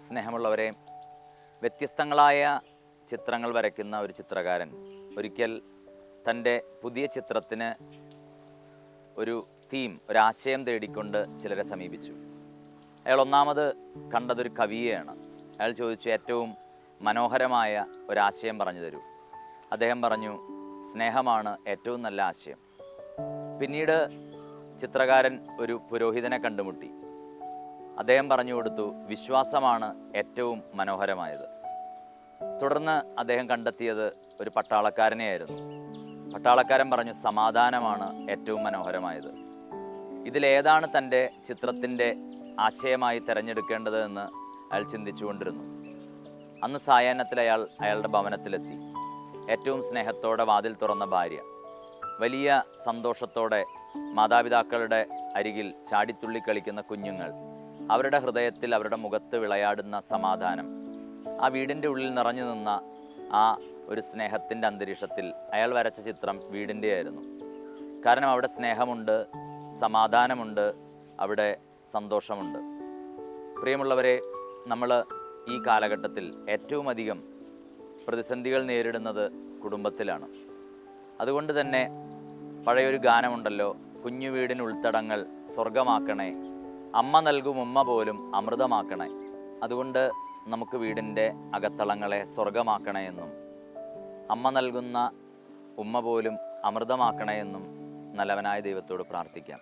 സ്നേഹമുള്ളവരെ വ്യത്യസ്തങ്ങളായ ചിത്രങ്ങൾ വരയ്ക്കുന്ന ഒരു ചിത്രകാരൻ ഒരിക്കൽ തന്റെ പുതിയ ചിത്രത്തിന് ഒരു തീം ഒരാശയം തേടിക്കൊണ്ട് ചിലരെ സമീപിച്ചു. അയാൾ ഒന്നാമത് കണ്ടതൊരു കവിയെയാണ്. അയാൾ ചോദിച്ചു ഏറ്റവും മനോഹരമായ ഒരാശയം പറഞ്ഞു തരൂ. അദ്ദേഹം പറഞ്ഞു സ്നേഹമാണ് ഏറ്റവും നല്ല ആശയം. പിന്നീട് ചിത്രകാരൻ ഒരു പുരോഹിതനെ കണ്ടുമുട്ടി. അദ്ദേഹം പറഞ്ഞു കൊടുത്തു വിശ്വാസമാണ് ഏറ്റവും മനോഹരമായത്. തുടർന്ന് അദ്ദേഹം കണ്ടെത്തിയത് ഒരു പട്ടാളക്കാരനെയായിരുന്നു. പട്ടാളക്കാരൻ പറഞ്ഞു സമാധാനമാണ് ഏറ്റവും മനോഹരമായത്. ഇതിലേതാണ് തന്റെ ചിത്രത്തിന്റെ ആശയമായി തിരഞ്ഞെടുക്കേണ്ടത് എന്ന് അയാൾ ചിന്തിച്ചുകൊണ്ടിരുന്നു. അന്ന് സായാഹ്നത്തിൽ അയാൾ അയാളുടെ ഭവനത്തിലെത്തി. ഏറ്റവും സ്നേഹത്തോടെ വാതിൽ തുറന്ന ഭാര്യ. വലിയ സന്തോഷത്തോടെ മാതാപിതാക്കളുടെ അരികിൽ ചാടിത്തുള്ളി കളിക്കുന്ന കുഞ്ഞുങ്ങൾ. അവരുടെ ഹൃദയത്തിൽ അവരുടെ മുഖത്ത് വിളയാടുന്ന സമാധാനം. ആ വീടിന്റെ ഉള്ളിൽ നിറഞ്ഞു നിന്ന ആ ഒരു സ്നേഹത്തിന്റെ അന്തരീക്ഷത്തിൽ അയാൾ വരച്ച ചിത്രം വീടിന്റെ ആയിരുന്നു കാരണം അവിടെ സ്നേഹമുണ്ട് സമാധാനമുണ്ട് അവിടെ സന്തോഷമുണ്ട്. പ്രിയമുള്ളവരെ നമ്മൾ ഈ കാലഘട്ടത്തിൽ ഏറ്റവും അധികം പ്രതിസന്ധികൾ നേരിടുന്നത് കുടുംബത്തിലാണ്. അതുകൊണ്ട് തന്നെ പഴയൊരു ഗാനമുണ്ടല്ലോ കുഞ്ഞു വീടിന് ഉൾത്തടങ്ങൾ സ്വർഗമാക്കണേ അമ്മ നൽകും ഉമ്മ പോലും അമൃതമാക്കണേ അതുകൊണ്ട് നമുക്ക് വീടിന്റെ അകത്തളങ്ങളെ സ്വർഗമാക്കണേ എന്നും അമ്മ നൽകുന്ന ഉമ്മ പോലും അമൃതമാക്കണേ എന്നും നല്ലവനായ ദൈവത്തോട് പ്രാർത്ഥിക്കാം.